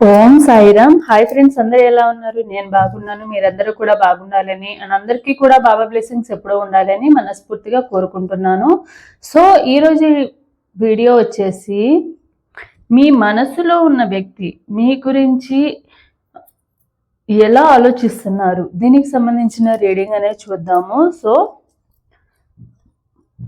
ఓం Sairam hi friends అందరూ ఎలా ఉన్నారు? నేను బాగున్నాను మీరందరూ కూడా బాగుండాలని అండ్ అందరికీ కూడా బాబా బ్లెస్సింగ్స్ ఎప్పుడూ ఉండాలని మనస్ఫూర్తిగా కోరుకుంటున్నాను. సో ఈరోజు వీడియో వచ్చేసి మీ మనసులో ఉన్న వ్యక్తి మీ గురించి ఎలా ఆలోచిస్తున్నారు? దీనికి సంబంధించిన రీడింగ్ అనేది చూద్దాము. సో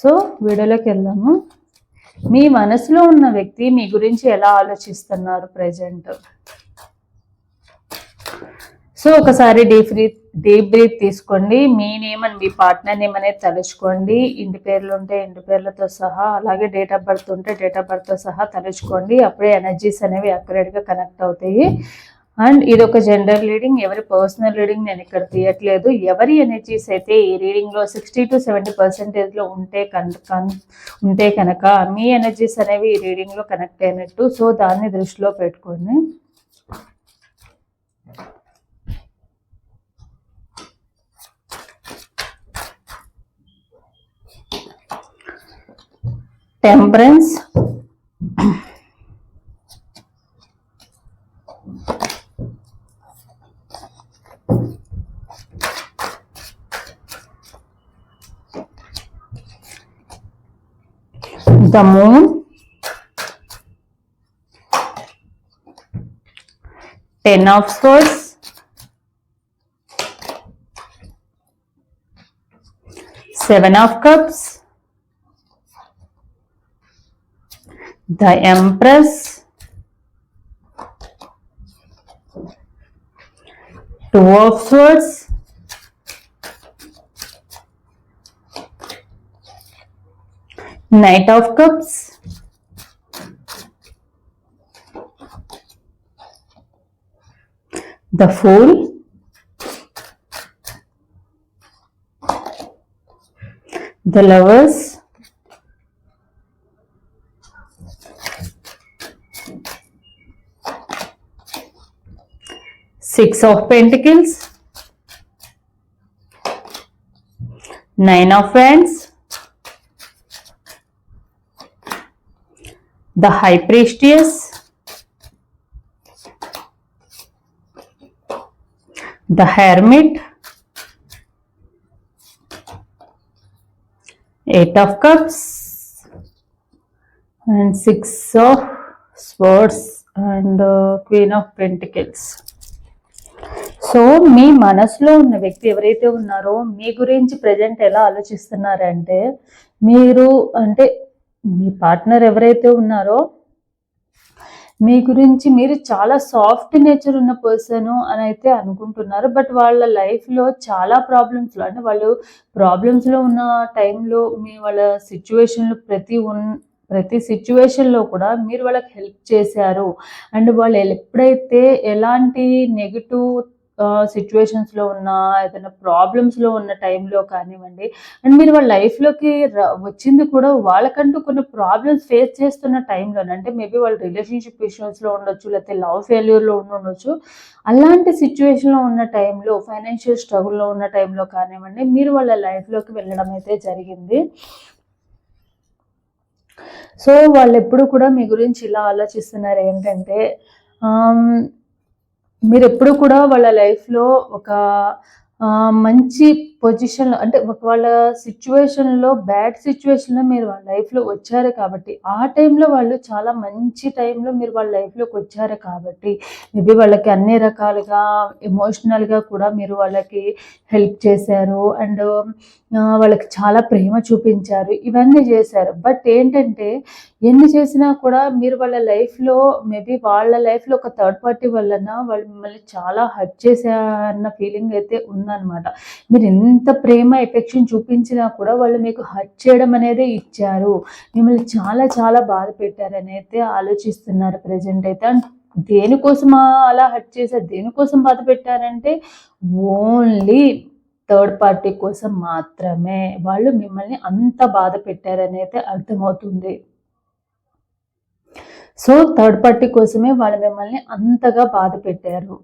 సో వీడియోలోకి వెళ్దాము. మీ మనసులో ఉన్న వ్యక్తి మీ గురించి ఎలా ఆలోచిస్తున్నారు ప్రజెంట్ సో ఒకసారి డీప్ బ్రీత్ డీప్ బ్రీత్ తీసుకోండి. మీ నేమ్ అని మీ పార్ట్నర్ నేమ్ అనేది తలుచుకోండి. ఇంటి పేర్లు ఉంటే ఇంటి పేర్లతో సహా అలాగే డేట్ ఆఫ్ బర్త్ ఉంటే డేట్ ఆఫ్ బర్త్తో సహా తలుచుకోండి. అప్పుడే ఎనర్జీస్ అనేవి అక్యురేట్గా కనెక్ట్ అవుతాయి. అండ్ ఇది ఒక జనరల్ రీడింగ్ ఎవరి పర్సనల్ రీడింగ్ నేను ఇక్కడ తీయట్లేదు. ఎవరి ఎనర్జీస్ అయితే ఈ రీడింగ్లో సిక్స్టీ టు సెవెంటీ పర్సెంటేజ్లో ఉంటే కనుక ఉంటే కనుక మీ ఎనర్జీస్ అనేవి ఈ రీడింగ్లో కనెక్ట్ అయినట్టు. సో దాన్ని దృష్టిలో పెట్టుకోండి. Temperance the moon, ten of swords, seven of cups, the empress, two of swords, Knight of Cups, the Fool, the Lovers, Six of Pentacles, Nine of Wands, the High Priestess, the Hermit, Eight of Cups, and Six of Swords, and uh, Queen of Pentacles. So మీ మనసులో ఉన్న వ్యక్తి ఎవరైతే ఉన్నారో మీ గురించి present ఎలా ఆలోచిస్తున్నారంటే మీరు అంటే మీ partner ఎవరైతే ఉన్నారో మీ గురించి మీరు చాలా సాఫ్ట్ నేచర్ ఉన్న పర్సన్ అని అయితే అనుకుంటున్నారు. బట్ వాళ్ళ లైఫ్లో చాలా ప్రాబ్లమ్స్లో అంటే వాళ్ళు ప్రాబ్లమ్స్లో ఉన్న టైంలో మీ వాళ్ళ సిచ్యువేషన్లో ప్రతి ఉన్ ప్రతి సిచ్యువేషన్లో కూడా మీరు వాళ్ళకి హెల్ప్ చేశారు. అండ్ వాళ్ళు ఎప్పుడైతే ఎలాంటి నెగిటివ్ సిచ్యువేషన్స్లో ఉన్న ఏదైనా ప్రాబ్లమ్స్లో ఉన్న టైంలో కానివ్వండి. అండ్ మీరు వాళ్ళ లైఫ్లోకి వచ్చింది కూడా వాళ్ళకంటూ కొన్ని ప్రాబ్లమ్స్ ఫేస్ చేస్తున్న టైంలోనే అంటే మేబీ వాళ్ళ రిలేషన్షిప్ ఇష్యూస్లో ఉండొచ్చు లేకపోతే లవ్ ఫెయిల్యూర్లో ఉండొచ్చు. అలాంటి సిచ్యువేషన్లో ఉన్న టైంలో ఫైనాన్షియల్ స్ట్రగుల్లో ఉన్న టైంలో కానివ్వండి మీరు వాళ్ళ లైఫ్లోకి వెళ్ళడం అయితే జరిగింది. సో వాళ్ళు ఎప్పుడు కూడా మీ గురించి ఇలా ఆలోచిస్తున్నారు ఏంటంటే మీరు ఎప్పుడు కూడా వాళ్ళ లైఫ్లో ఒక మంచి పొజిషన్లో అంటే ఒక వాళ్ళ సిచ్యువేషన్లో బ్యాడ్ సిచ్యువేషన్లో మీరు వాళ్ళ లైఫ్లో వచ్చారు కాబట్టి ఆ టైంలో వాళ్ళు చాలా మంచి టైంలో మీరు వాళ్ళ లైఫ్లోకి వచ్చారు కాబట్టి మేబీ వాళ్ళకి అన్ని రకాలుగా ఎమోషనల్గా కూడా మీరు వాళ్ళకి హెల్ప్ చేశారు అండ్ వాళ్ళకి చాలా ప్రేమ చూపించారు ఇవన్నీ చేశారు. బట్ ఏంటంటే ఎన్ని చేసినా కూడా మీరు వాళ్ళ లైఫ్లో మేబీ వాళ్ళ లైఫ్లో ఒక థర్డ్ పార్టీ వలన వాళ్ళు మిమ్మల్ని చాలా హర్ట్ చేశారన్న ఫీలింగ్ అయితే ఉందన్నమాట. మీరు ఎంత ప్రేమ ఎఫెక్షన్ చూపించినా కూడా వాళ్ళు మీకు హర్ట్ చేయడం అనేది ఇచ్చారు. మిమ్మల్ని చాలా చాలా బాధ పెట్టారని అయితే ఆలోచిస్తున్నారు ప్రజెంట్ అయితే. దేనికోసం అలా హట్ చేశారు దేనికోసం బాధ పెట్టారంటే ఓన్లీ థర్డ్ పార్టీ కోసం మాత్రమే. వాళ్ళు మిమ్మల్ని అంత బాధ పెట్టారని అయితే అర్థమవుతుంది. సో థర్డ్ పార్టీ కోసమే వాళ్ళు మిమ్మల్ని అంతగా బాధ పెట్టారు.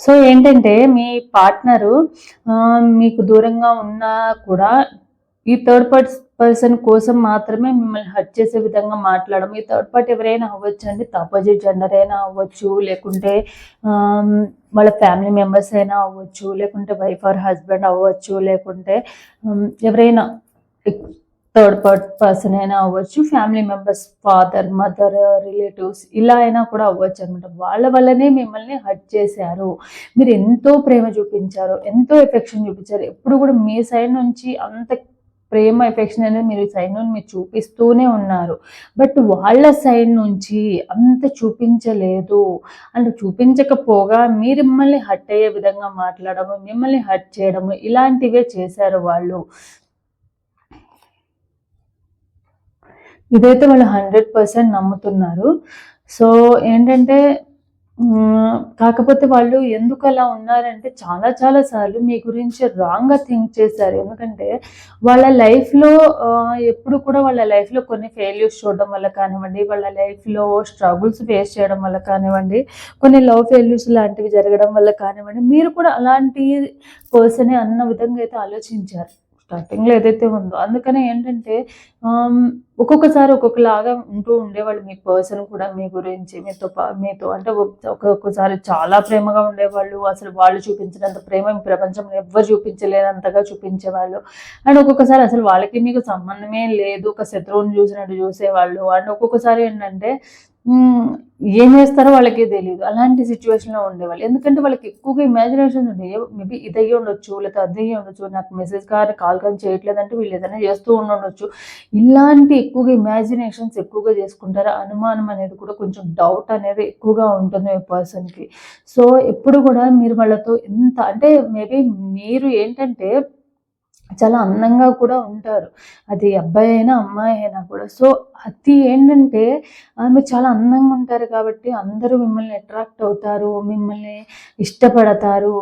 సో ఏంటంటే మీ పార్ట్నరు మీకు దూరంగా ఉన్నా కూడా ఈ థర్డ్ పార్టీ పర్సన్ కోసం మాత్రమే మిమ్మల్ని హర్ట్ చేసే విధంగా మాట్లాడడం. ఈ థర్డ్ పార్టీ ఎవరైనా అవ్వచ్చు అండి ఆపోజిట్ జెండర్ అయినా అవ్వచ్చు లేకుంటే వాళ్ళ ఫ్యామిలీ మెంబర్స్ అయినా అవ్వచ్చు లేకుంటే వైఫ్ ఆర్ హస్బెండ్ అవ్వచ్చు లేకుంటే ఎవరైనా థర్డ్ పార్ట్ పర్సన్ అయినా అవ్వచ్చు family members father mother relatives ఇలా అయినా కూడా అవ్వచ్చు అనమాట వాళ్ళ వల్లనే మిమ్మల్ని హర్ట్ చేశారు. మీరు ఎంతో ప్రేమ చూపించారు ఎంతో ఎఫెక్షన్ చూపించారు. ఎప్పుడు కూడా మీ సైడ్ నుంచి అంత ప్రేమ ఎఫెక్షన్ అనేది మీరు సైడ్ నుండి మీరు చూపిస్తూనే ఉన్నారు. బట్ వాళ్ళ సైడ్ నుంచి అంత చూపించలేదు. అంటే చూపించకపోగా మీరు మిమ్మల్ని హర్ట్ అయ్యే విధంగా మాట్లాడము మిమ్మల్ని హర్ట్ చేయడము ఇలాంటివే చేశారు వాళ్ళు. ఇదైతే వాళ్ళు హండ్రెడ్ పర్సెంట్ నమ్ముతున్నారు. సో ఏంటంటే కాకపోతే వాళ్ళు ఎందుకు అలా ఉన్నారంటే చాలా చాలా సార్లు మీ గురించి రాంగ్గా థింక్ చేశారు. ఎందుకంటే వాళ్ళ లైఫ్లో ఎప్పుడు కూడా వాళ్ళ లైఫ్లో కొన్ని ఫెయిల్యూర్స్ చూడడం వల్ల కానివ్వండి వాళ్ళ లైఫ్లో స్ట్రగుల్స్ ఫేస్ చేయడం వల్ల కానివ్వండి కొన్ని లవ్ ఫెయిల్యూర్స్ లాంటివి జరగడం వల్ల కానివ్వండి మీరు కూడా అలాంటి పర్సనే అన్న విధంగా అయితే ఆలోచించారు. స్టార్టింగ్లో ఏదైతే ఉందో. అందుకనే ఏంటంటే ఒక్కొక్కసారి ఒక్కొక్కలాగా ఉంటూ ఉండేవాళ్ళు. మీ పర్సన్ కూడా మీ గురించి మీతో పా- మీతో అంటే ఒక్కొక్కసారి చాలా ప్రేమగా ఉండేవాళ్ళు. అసలు వాళ్ళు చూపించినంత ప్రేమ ఈ ప్రపంచంలో ఎవ్వరు చూపించలేనంతగా చూపించేవాళ్ళు. అండ్ ఒక్కొక్కసారి అసలు వాళ్ళకి మీకు సంబంధమే లేదు. ఒక శత్రువుని చూసినట్టు చూసేవాళ్ళు. అండ్ ఒక్కొక్కసారి ఏంటంటే ఏం చేస్తారో వాళ్ళకే తెలియదు అలాంటి సిచ్యువేషన్లో ఉండేవాళ్ళు. ఎందుకంటే వాళ్ళకి ఎక్కువగా ఇమాజినేషన్ ఉండే. మేబీ ఇది అయ్యి ఉండొచ్చు లేకపోతే అది అయ్యి ఉండొచ్చు నాకు మెసేజ్ కానీ కాల్ కానీ చేయట్లేదంటే వీళ్ళు ఏదైనా చేస్తూ ఉండొచ్చు. ఇలాంటి ఎక్కువగా ఇమాజినేషన్స్ ఎక్కువగా చేసుకుంటారు? అనుమానం అనేది కూడా కొంచెం డౌట్ అనేది ఎక్కువగా ఉంటుంది ఏ పర్సన్కి సో ఎప్పుడు కూడా మీరు వాళ్ళతో ఎంత అంటే మేబీ మీరు ఏంటంటే చాలా అందంగా కూడా ఉంటారు. అది అబ్బాయి అయినా అమ్మాయి అయినా కూడా. సో అది ఏంటంటే మీరు చాలా అందంగా ఉంటారు కాబట్టి అందరూ మిమ్మల్ని అట్రాక్ట్ అవుతారు మిమ్మల్ని ఇష్టపడతారు.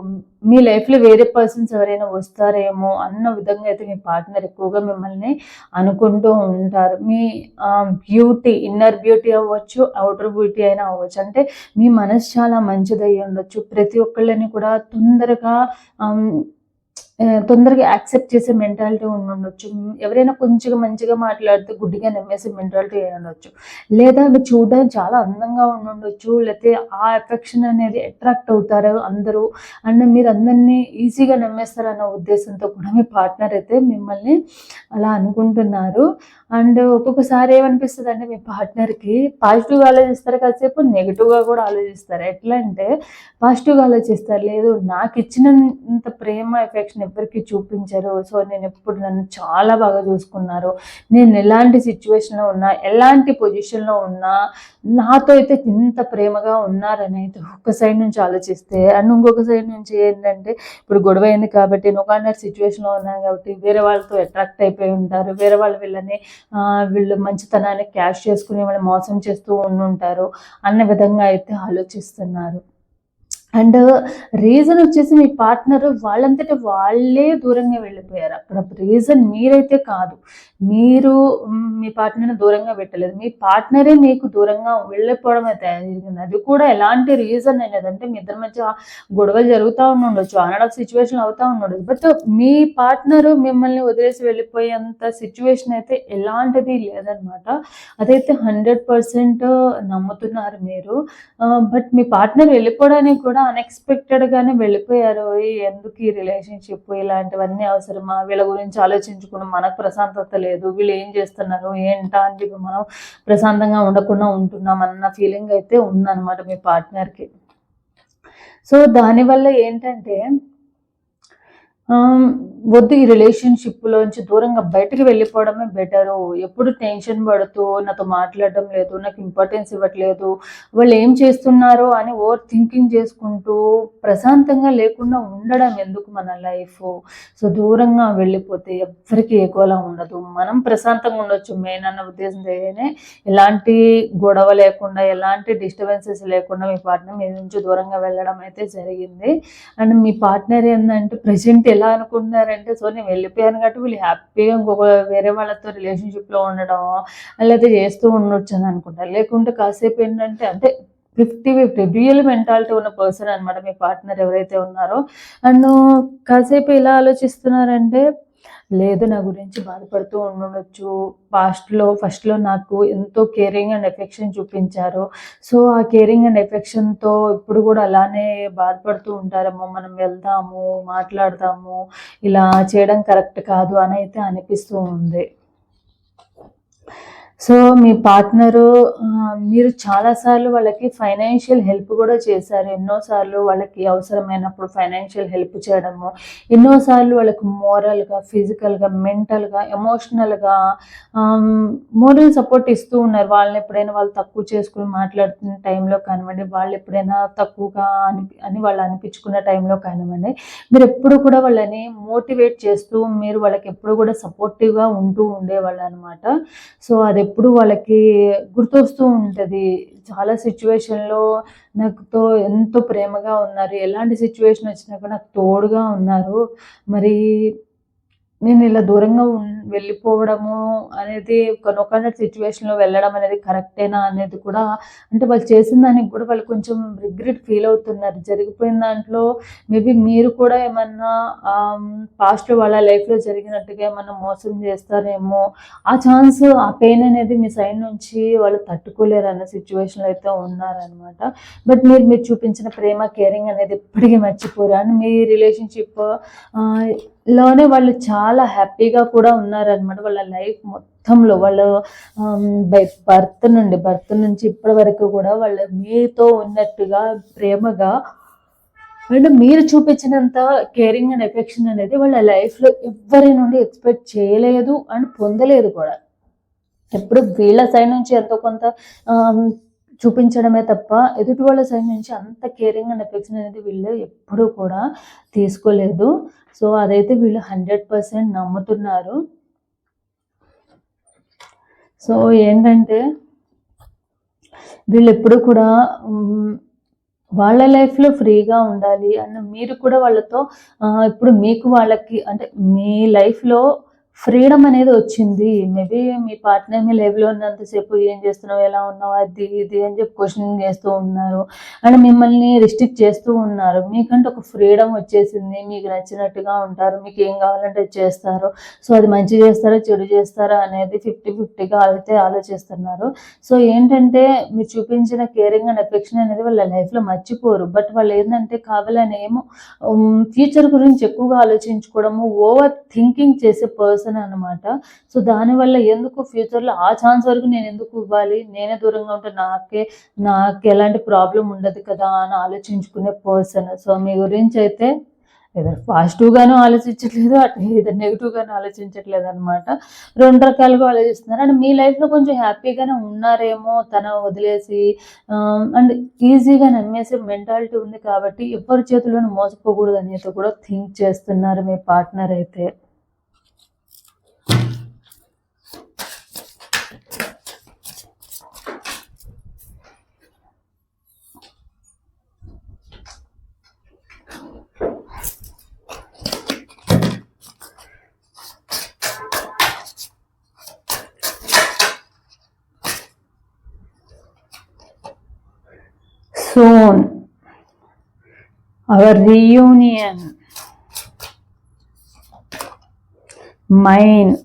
మీ లైఫ్లో వేరే పర్సన్స్ ఎవరైనా వస్తారేమో అన్న విధంగా అయితే మీ పార్ట్నర్ ఎక్కువగా మిమ్మల్ని అనుకుంటూ ఉంటారు. మీ బ్యూటీ ఇన్నర్ బ్యూటీ అవ్వచ్చు అవుటర్ బ్యూటీ అయినా అవ్వచ్చు. అంటే మీ మనసు చాలా మంచిదై ఉండొచ్చు. ప్రతి ఒక్కళ్ళని కూడా తొందరగా తొందరగా యాక్సెప్ట్ చేసే మెంటాలిటీ ఉండొచ్చు. ఎవరైనా కొంచెం మంచిగా మాట్లాడితే గుడ్డిగా నమ్మేసే మెంటాలిటీ ఉండొచ్చు. లేదా అవి చూడడానికి చాలా అందంగా ఉండొచ్చు. లేకపోతే ఆ ఎఫెక్షన్ అనేది అట్రాక్ట్ అవుతారు అందరూ. అండ్ మీరు అందరినీ ఈజీగా నమ్మేస్తారన్న ఉద్దేశంతో కూడా మీ పార్ట్నర్ అయితే మిమ్మల్ని అలా అనుకుంటున్నారు. అండ్ ఒక్కొక్కసారి ఏమనిపిస్తుంది అంటే మీ పార్ట్నర్కి పాజిటివ్గా ఆలోచిస్తారు కాసేపు నెగిటివ్గా కూడా ఆలోచిస్తారు. ఎట్లా అంటే పాజిటివ్గా ఆలోచిస్తారు. లేదు నాకు ఇచ్చినంత ప్రేమ ఎఫెక్షన్ ఎవరికి చూపించరు. సో నేను ఎప్పుడు నన్ను చాలా బాగా చూసుకున్నారు. నేను ఎలాంటి సిచ్యువేషన్లో ఉన్నా ఎలాంటి పొజిషన్లో ఉన్నా నాతో అయితే ఇంత ప్రేమగా ఉన్నారని అయితే ఒక సైడ్ నుంచి ఆలోచిస్తే అండ్ ఇంకొక సైడ్ నుంచి ఏంటంటే ఇప్పుడు గొడవ అయింది కాబట్టి నేను ఒక సిచ్యువేషన్లో ఉన్నాను కాబట్టి వేరే వాళ్ళతో అట్రాక్ట్ అయిపోయి ఉంటారు. వేరే వాళ్ళు వీళ్ళని వీళ్ళు మంచితనాన్ని క్యాష్ చేసుకుని వాళ్ళు మోసం చేస్తూ ఉండుంటారు అన్న విధంగా అయితే ఆలోచిస్తున్నారు. అండ్ రీజన్ వచ్చేసి మీ పార్ట్నర్ వాళ్ళంతటా వాళ్ళే దూరంగా వెళ్ళిపోయారు. అక్కడ రీజన్ మీరైతే కాదు. మీరు మీ పార్ట్నర్ని దూరంగా పెట్టలేదు. మీ పార్ట్నరే మీకు దూరంగా వెళ్ళిపోవడం అయితే జరిగింది అది కూడా ఎలాంటి రీజన్ అనేది అంటే మీ ఇద్దరి మధ్య గొడవలు జరుగుతూ ఉండొచ్చు. ఆన్ ఆఫ్ సిచ్యువేషన్ అవుతూ ఉండొచ్చు. బట్ మీ పార్ట్నర్ మిమ్మల్ని వదిలేసి వెళ్ళిపోయేంత సిచ్యువేషన్ అయితే ఎలాంటిది లేదనమాట అదైతే హండ్రెడ్ పర్సెంట్ నమ్ముతున్నారు మీరు. బట్ మీ పార్ట్నర్ వెళ్ళిపోవడానికి కూడా unexpected అన్ఎక్స్పెక్టెడ్గానే వెళ్ళిపోయారు ఎందుకు ఈ రిలేషన్షిప్ ఇలాంటివన్నీ అవసరమా? వీళ్ళ గురించి ఆలోచించుకుని మనకు ప్రశాంతత లేదు. వీళ్ళు ఏం చేస్తున్నారు? ఏంటా? అని చెప్పి మనం ప్రశాంతంగా ఉండకుండా ఉంటున్నాం అన్న ఫీలింగ్ అయితే ఉందన్నమాట మీ పార్ట్నర్కి సో దానివల్ల ఏంటంటే వద్దు ఈ రిలేషన్షిప్లోంచి దూరంగా బయటకు వెళ్ళిపోవడమే బెటరు ఎప్పుడు టెన్షన్ పడుతూ నాతో మాట్లాడడం లేదు నాకు ఇంపార్టెన్స్ ఇవ్వట్లేదు వాళ్ళు ఏం చేస్తున్నారు అని ఓవర్ థింకింగ్ చేసుకుంటూ ప్రశాంతంగా లేకుండా ఉండడం ఎందుకు మన లైఫ్ సో దూరంగా వెళ్ళిపోతే ఎవ్వరికి ఎక్కువలా ఉండదు. మనం ప్రశాంతంగా ఉండొచ్చు. మెయిన్ అన్న ఉద్దేశంతోనే ఎలాంటి గొడవ లేకుండా ఎలాంటి డిస్టర్బెన్సెస్ లేకుండా మీ పార్ట్నర్ మీ నుంచి దూరంగా వెళ్ళడం అయితే జరిగింది. అండ్ మీ పార్ట్నర్ ఏంటంటే ప్రజెంట్ ఎలా ఎలా అనుకుంటున్నారంటే సో నేను వెళ్ళిపోయాను కాబట్టి వీళ్ళు హ్యాపీగా ఇంకొక వేరే వాళ్ళతో రిలేషన్షిప్లో ఉండడం లేకపోతే చేస్తూ ఉండొచ్చు అని అనుకుంటారు. లేకుంటే కాసేపు ఏంటంటే అంటే ఫిఫ్టీ ఫిఫ్టీ డ్యూయల్ మెంటాలిటీ ఉన్న పర్సన్ అనమాట మీ పార్ట్నర్ ఎవరైతే ఉన్నారో. అండ్ కాసేపు ఇలా ఆలోచిస్తున్నారంటే లేదు నా గురించి బాధపడుతూ ఉండొచ్చు. పాస్ట్లో ఫస్ట్లో నాకు ఎంతో కేరింగ్ అండ్ ఎఫెక్షన్ చూపించారు. సో ఆ కేరింగ్ అండ్ ఎఫెక్షన్తో ఇప్పుడు కూడా అలానే బాధపడుతూ ఉంటారేమో. మనం వెళ్దాము మాట్లాడదాము. ఇలా చేయడం కరెక్ట్ కాదు అని అయితే అనిపిస్తూ ఉంది. సో మీ పార్ట్నరు మీరు చాలాసార్లు వాళ్ళకి ఫైనాన్షియల్ హెల్ప్ కూడా చేశారు. ఎన్నోసార్లు వాళ్ళకి అవసరమైనప్పుడు ఫైనాన్షియల్ హెల్ప్ చేయడము. ఎన్నోసార్లు వాళ్ళకి మోరల్గా ఫిజికల్గా మెంటల్గా ఎమోషనల్గా మోరల్ సపోర్ట్ ఇస్తూ ఉన్నారు. వాళ్ళని ఎప్పుడైనా వాళ్ళు తక్కువ చేసుకుని మాట్లాడుతున్న టైంలో కానివ్వండి వాళ్ళు ఎప్పుడైనా తక్కువగా అని అని వాళ్ళు అనిపించుకున్న టైంలో కానివ్వండి మీరు ఎప్పుడు కూడా వాళ్ళని మోటివేట్ చేస్తూ మీరు వాళ్ళకి ఎప్పుడు కూడా సపోర్టివ్గా ఉంటూ ఉండేవాళ్ళు అనమాట సో అది ఎప్పుడు వాళ్ళకి గుర్తొస్తూ ఉంటుంది. చాలా సిచ్యువేషన్లో నాకుతో ఎంతో ప్రేమగా ఉన్నారు. ఎలాంటి సిచ్యువేషన్ వచ్చినా కూడా నాకు తోడుగా ఉన్నారు. మరి నేను ఇలా దూరంగా వెళ్ళిపోవడము అనేది కొనొక సిచ్యువేషన్లో వెళ్ళడం అనేది కరెక్టేనా అనేది కూడా అంటే వాళ్ళు చేసిన దానికి కూడా వాళ్ళు కొంచెం రిగ్రెట్ ఫీల్ అవుతున్నారు. జరిగిపోయిన దాంట్లో మేబీ మీరు కూడా ఏమన్నా పాస్ట్లో వాళ్ళ లైఫ్లో జరిగినట్టుగా ఏమన్నా మోసం చేస్తారేమో ఆ ఛాన్స్ ఆ పెయిన్ అనేది మీ సైడ్ నుంచి వాళ్ళు తట్టుకోలేరు అన్న సిచ్యువేషన్లో అయితే ఉన్నారనమాట బట్ మీరు మీరు చూపించిన ప్రేమ కేరింగ్ అనేది ఎప్పటికీ మర్చిపోరు. అండ్ మీ రిలేషన్షిప్ లోనే వాళ్ళు చాలా హ్యాపీగా కూడా ఉన్నారనమాట వాళ్ళ లైఫ్ మొత్తంలో వాళ్ళు బై బర్త్ నుండి బర్త్ నుంచి ఇప్పటి వరకు కూడా వాళ్ళు మీతో ఉన్నట్టుగా ప్రేమగా అండ్ మీరు చూపించినంత కేరింగ్ అండ్ ఎఫెక్షన్ అనేది వాళ్ళ లైఫ్లో ఎవ్వరి నుండి ఎక్స్పెక్ట్ చేయలేదు అండ్ పొందలేదు కూడా. ఎప్పుడు వీళ్ళ సైడ్ నుంచి ఎంతో కొంత చూపించడమే తప్ప ఎదుటి వాళ్ళ సైడ్ నుంచి అంత కేరింగ్ అండ్ ఎఫెక్షన్ అనేది వీళ్ళు ఎప్పుడూ కూడా తీసుకోలేదు. సో అదైతే వీళ్ళు హండ్రెడ్ పర్సెంట్ నమ్ముతున్నారు. సో ఏంటంటే వీళ్ళు ఎప్పుడు కూడా వాళ్ళ లైఫ్లో ఫ్రీగా ఉండాలి. అన్న మీరు కూడా వాళ్ళతో ఇప్పుడు మీకు వాళ్ళకి అంటే మీ లైఫ్లో ఫ్రీడమ్ అనేది వచ్చింది. మేబీ మీ పార్ట్నర్ మీ లైఫ్లో ఉన్నంతసేపు ఏం చేస్తున్నావు ఎలా ఉన్నావు అది ఇది అని చెప్పి క్వశ్చన్ చేస్తూ ఉన్నారు. అండ్ మిమ్మల్ని రిస్ట్రిక్ట్ చేస్తూ ఉన్నారు. మీకంటే ఒక ఫ్రీడమ్ వచ్చేసింది. మీకు నచ్చినట్టుగా ఉంటారు. మీకు ఏం కావాలంటే అది చేస్తారు. సో అది మంచి చేస్తారా చెడు చేస్తారా అనేది ఫిఫ్టీ ఫిఫ్టీగా అయితే ఆలోచిస్తున్నారు. సో ఏంటంటే మీరు చూపించిన కేరింగ్ అండ్ ఎఫెక్షన్ అనేది వాళ్ళ లైఫ్లో మర్చిపోరు. బట్ వాళ్ళు ఏంటంటే కావాలనేమో ఫ్యూచర్ గురించి ఎక్కువగా ఆలోచించుకోవడము ఓవర్ థింకింగ్ చేసే పర్సన్ అనమాట సో దానివల్ల ఎందుకు ఫ్యూచర్లో ఆ ఛాన్స్ వరకు నేను ఎందుకు ఇవ్వాలి? నేనే దూరంగా ఉంటే నాకే నాకు ఎలాంటి ప్రాబ్లం ఉండదు కదా అని ఆలోచించుకునే పర్సన్. సో మీ గురించి అయితే ఏదో పాజిటివ్గాను ఆలోచించట్లేదు అటు ఏదో నెగిటివ్గాను ఆలోచించట్లేదు అనమాట రెండు రకాలుగా ఆలోచిస్తున్నారు. అండ్ మీ లైఫ్లో కొంచెం హ్యాపీగానే ఉన్నారేమో తన వదిలేసి అండ్ ఈజీగా నమ్మేసే మెంటాలిటీ ఉంది కాబట్టి ఎవరి చేతుల్లోనూ మోసపోకూడదు అనేది కూడా థింక్ చేస్తున్నారు మీ పార్ట్నర్ అయితే. Soon. Our reunion. Mine.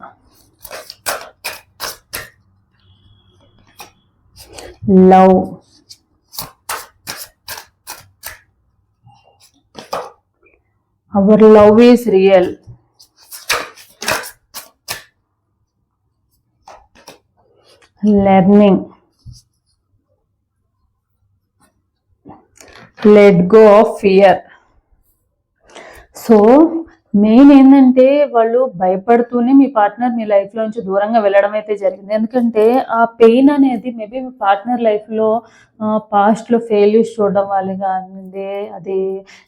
Love. Our love is real. Learning let go of fear so main ఏంటంటే వాళ్ళు భయపడుతూనే మీ పార్ట్నర్ మీ లైఫ్ లోంచి దూరంగా వెళ్ళడం అయితే జరిగింది. ఎందుకంటే ఆ పెయిన్ అనేది మేబీ మీ పార్ట్నర్ లైఫ్లో లో ఫెయిల్యూర్స్ చూడడం వల్ల కానివ్వండి అది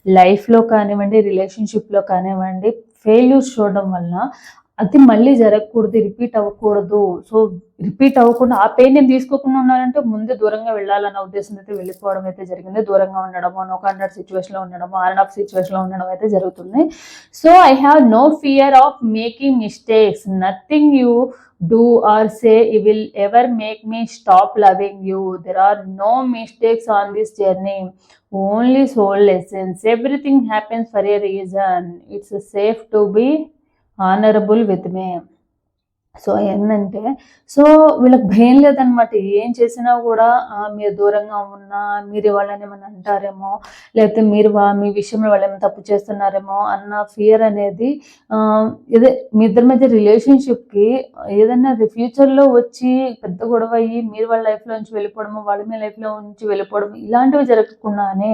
లైఫ్లో కానివ్వండి రిలేషన్షిప్లో కానివ్వండి ఫెయిల్యూర్స్ చూడడం వల్ల అది మళ్ళీ జరగకూడదు రిపీట్ అవ్వకూడదు. సో రిపీట్ అవ్వకుండా ఆ పెయిన్ నేను తీసుకోకుండా ఉండాలంటే ముందే దూరంగా వెళ్ళాలన్న ఉద్దేశం అయితే వెళ్ళిపోవడం అయితే జరిగింది. దూరంగా ఉండడము నో కాంటాక్ట్ సిచ్యువేషన్లో ఉండడము ఆర్ ఆఫ్ సిచ్యువేషన్లో ఉండడం అయితే జరుగుతుంది. So I have no fear of making mistakes nothing you do or say E will ever make me stop loving you there are no mistakes on this journey only soul lessons everything happens for a reason it's safe to be honourable with me so ఏంటంటే so వీళ్ళకి భయం లేదనమాట ఏం చేసినా కూడా మీరు దూరంగా ఉన్నా మీరు వాళ్ళని ఏమైనా అంటారేమో లేకపోతే మీరు మీ విషయంలో వాళ్ళు ఏమైనా తప్పు చేస్తున్నారేమో అన్న ఫియర్ అనేది ఇదే మీ ఇద్దరి మధ్య రిలేషన్షిప్కి ఏదైనా ఫ్యూచర్లో వచ్చి పెద్ద గొడవ అయ్యి మీరు వాళ్ళ లైఫ్లో నుంచి వెళ్ళిపోవడము వాళ్ళ మీ లైఫ్లో నుంచి వెళ్ళిపోవడం ఇలాంటివి జరగకుండానే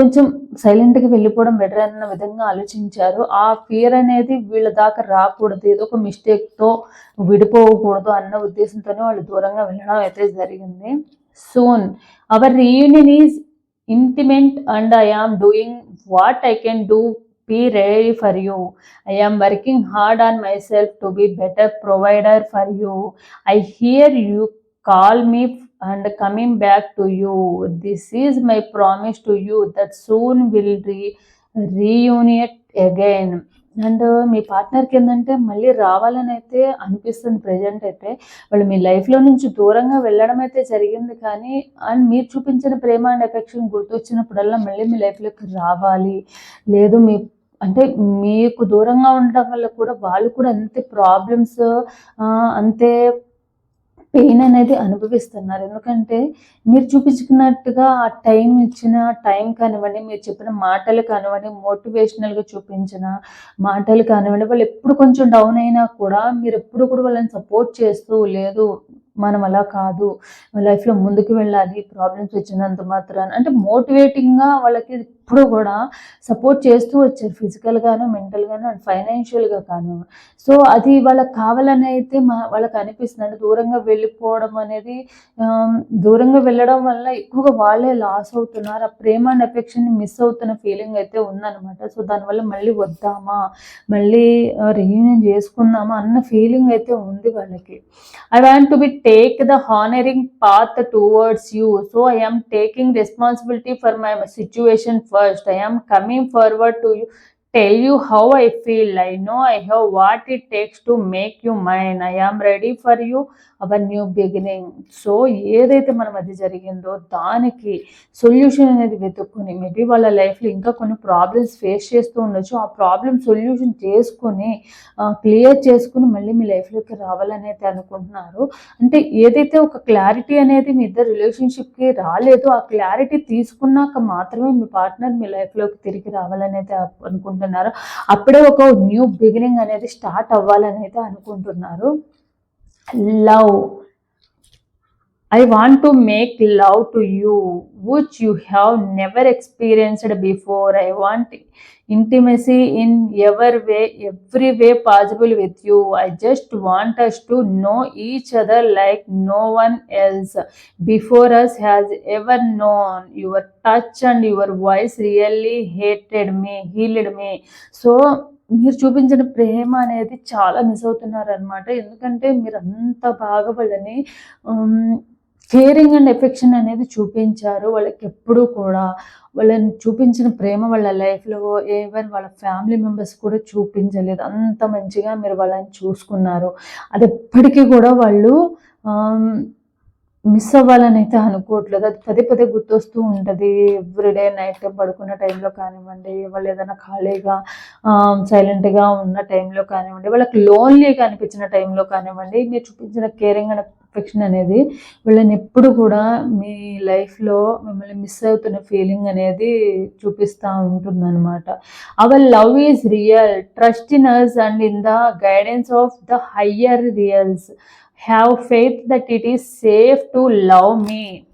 కొంచెం సైలెంట్గా వెళ్ళిపోవడం బెటర్ అన్న విధంగా ఆలోచించారు ఆ ఫియర్ అనేది వీళ్ళ దాకా రాకూడదు ఏదో ఒక మిస్టేక్తో విడిపోకూడదు అన్న ఉద్దేశంతోనే వాళ్ళు దూరంగా వెళ్ళడం అయితే జరిగింది soon our reunion is imminent and I am doing what I can do be ready for you. I am working hard on myself to be better provider for you. I hear you call me and coming back to you. This is my promise to you that soon will re- reunite again. And uh, మీ పార్ట్నర్కి ఏంటంటే మళ్ళీ రావాలని అయితే అనిపిస్తుంది present అయితే వాళ్ళు మీ లైఫ్లో నుంచి దూరంగా వెళ్ళడం అయితే జరిగింది కానీ అండ్ మీరు చూపించిన ప్రేమ అండ్ ఎఫెక్షన్ గుర్తొచ్చినప్పుడల్లా మళ్ళీ మీ లైఫ్లోకి రావాలి లేదు మీ అంటే మీకు దూరంగా ఉండడం వల్ల కూడా వాళ్ళు కూడా అంతే ప్రాబ్లమ్స్ అంతే పెయిన్ అనేది అనుభవిస్తున్నారు. ఎందుకంటే మీరు చూపించుకున్నట్టుగా ఆ టైం ఇచ్చిన టైం కానివ్వండి మీరు చెప్పిన మాటలు కానివ్వండి మోటివేషనల్గా చూపించిన మాటలు కానివ్వండి వాళ్ళు ఎప్పుడు కొంచెం డౌన్ అయినా కూడా మీరు ఎప్పుడు కూడా వాళ్ళని సపోర్ట్ చేస్తూ లేదు మనం అలా కాదు లైఫ్లో ముందుకు వెళ్ళాలి ప్రాబ్లమ్స్ వచ్చినంత మాత్రాన అంటే మోటివేటింగ్గా వాళ్ళకి ఎప్పుడు కూడా సపోర్ట్ చేస్తూ వచ్చారు ఫిజికల్గాను మెంటల్గాను అండ్ ఫైనాన్షియల్గా కాను. సో అది వాళ్ళకి కావాలని అయితే మా వాళ్ళకి అనిపిస్తుంది. అంటే దూరంగా వెళ్ళిపోవడం అనేది దూరంగా వెళ్ళడం వల్ల ఎక్కువగా వాళ్ళే లాస్ అవుతున్నారు. ఆ ప్రేమ అండ్ ఎఫెక్షన్ మిస్ అవుతున్న ఫీలింగ్ అయితే ఉందన్నమాట. సో దానివల్ల మళ్ళీ వద్దామా? మళ్ళీ రియూనియన్ చేసుకుందామా? అన్న ఫీలింగ్ అయితే ఉంది వాళ్ళకి. I want to be take the honouring path towards you so I am taking responsibility for my situation first. I am coming forward to you tell you how I feel. I know I have what it takes to make you mine. I am ready for you. Our new beginning so ఏదైతే మన మధ్య జరిగిందో దానికి solution అనేది వెతుక్కుని maybe వాళ్ళ లైఫ్లో ఇంకా కొన్ని ప్రాబ్లమ్స్ ఫేస్ చేస్తూ ఉండొచ్చు. ఆ ప్రాబ్లమ్ సొల్యూషన్ చేసుకొని క్లియర్ చేసుకుని మళ్ళీ మీ లైఫ్లోకి రావాలని అయితే అనుకుంటున్నారు. అంటే ఏదైతే ఒక క్లారిటీ అనేది మీ ఇద్దరు రిలేషన్షిప్కి రాలేదు ఆ క్లారిటీ తీసుకున్నాక మాత్రమే మీ పార్ట్నర్ మీ లైఫ్లోకి తిరిగి రావాలని అయితే అనుకుంటున్నారు. అప్పుడే ఒక న్యూ బిగినింగ్ అనేది స్టార్ట్ అవ్వాలని అయితే అనుకుంటున్నారు. Love I want to make love to you, which you have never experienced before. I want intimacy in every way, every way possible with you. I just want us to know each other like no one else before us has ever known. Your touch and your voice really hated me, healed me. So మీరు చూపించిన ప్రేమ అనేది చాలా miss అవుతున్నారు అనమాట ఎందుకంటే మీరు అంత బాగా వాళ్ళని కేరింగ్ అండ్ ఎఫెక్షన్ అనేది చూపించారు. వాళ్ళకి ఎప్పుడూ కూడా వాళ్ళని చూపించిన ప్రేమ వాళ్ళ లైఫ్లో ఈవెన్ వాళ్ళ ఫ్యామిలీ మెంబర్స్ కూడా చూపించలేదు. అంత మంచిగా మీరు వాళ్ళని చూసుకున్నారు. అది ఎప్పటికీ కూడా వాళ్ళు మిస్ అవ్వాలని అయితే అనుకోవట్లేదు. అది పదే పదే గుర్తొస్తూ ఉంటుంది. ఎవ్రీడే నైట్ టైం పడుకున్న టైంలో కానివ్వండి వాళ్ళు ఏదైనా ఖాళీగా సైలెంట్గా ఉన్న టైంలో కానివ్వండి వాళ్ళకి లోన్లీగా అనిపించిన టైంలో కానివ్వండి మీరు చూపించిన కేరింగ్ అండ్ అఫెక్షన్ అనేది వీళ్ళని ఎప్పుడు కూడా మీ లైఫ్లో మిమ్మల్ని మిస్ అవుతున్న ఫీలింగ్ అనేది చూపిస్తూ ఉంటుంది అనమాట our love is real. Trust in us and in the guidance of the higher realms. have faith that it is safe to love me.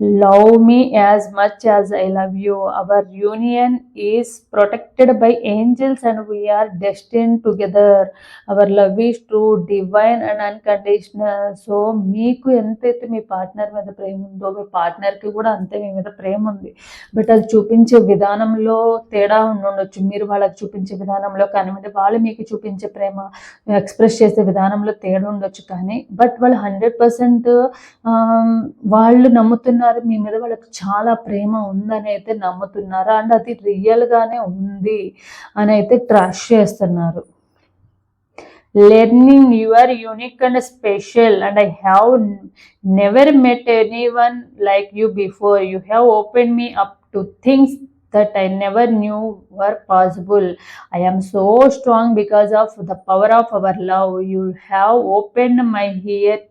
Love me as much as I love you our union is protected by angels and we're destined together our love is true divine and unconditional so మీకు ఎంతైతే మీ partner మీద ప్రేమ ఉందో మీ పార్ట్నర్కి కూడా అంతే మీ మీద ప్రేమ ఉంది. But అది చూపించే విధానంలో తేడా ఉండొచ్చు. మీరు వాళ్ళకి చూపించే విధానంలో కానివ్వండి వాళ్ళు మీకు చూపించే ప్రేమ ఎక్స్ప్రెస్ చేసే విధానంలో తేడా ఉండొచ్చు కానీ బట్ వాళ్ళు హండ్రెడ్ పర్సెంట్ వాళ్ళు నమ్ముతున్నారు ఉన్నారు మీ మీద వాళ్ళకి చాలా ప్రేమ ఉందని అయితే నమ్ముతున్నారు? అండ్ అది రియల్గానే ఉంది అని అయితే ట్రస్ట్ చేస్తున్నారు. Learning your unique and special and I have never met any one like you before you have open me up to things that I never knew were possible I am so strong because of the power of our love you have open my hear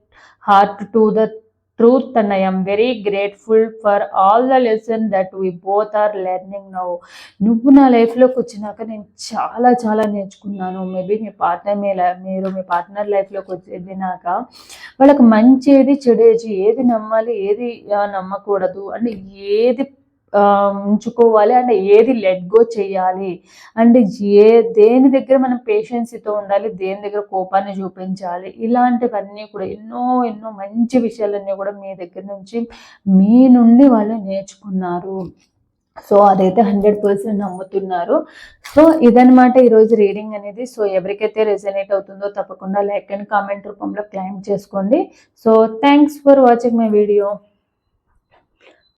heart to the truth, and I am very grateful for all the lesson that we both are learning now. నువ్వు నా లైఫ్లోకి వచ్చినాక నేను చాలా చాలా నేర్చుకున్నాను maybe మీ partner మీ మీరు మీ పార్ట్నర్ లైఫ్లోకి వచ్చినాక వాళ్ళకి మంచి ఏది చెడేది ఏది నమ్మాలి ఏది నమ్మకూడదు అంటే ఏది ఉంచుకోవాలి. అంటే ఏది లెట్ గో చేయాలి? అంటే ఏ దేని దగ్గర మనం పేషెన్సీతో ఉండాలి? దేని దగ్గర కోపాన్ని చూపించాలి? ఇలాంటివన్నీ కూడా ఎన్నో ఎన్నో మంచి విషయాలన్నీ కూడా మీ దగ్గర నుంచి మీ నుండి వాళ్ళు నేర్చుకున్నారు. సో అదైతే హండ్రెడ్ పర్సెంట్ నమ్ముతున్నారు. సో ఇదనమాట ఈరోజు రీడింగ్ అనేది. సో ఎవరికైతే రెజనేట్ అవుతుందో తప్పకుండా లైక్ అండ్ కామెంట్ రూపంలో క్లైమ్ చేసుకోండి. So thanks for watching my video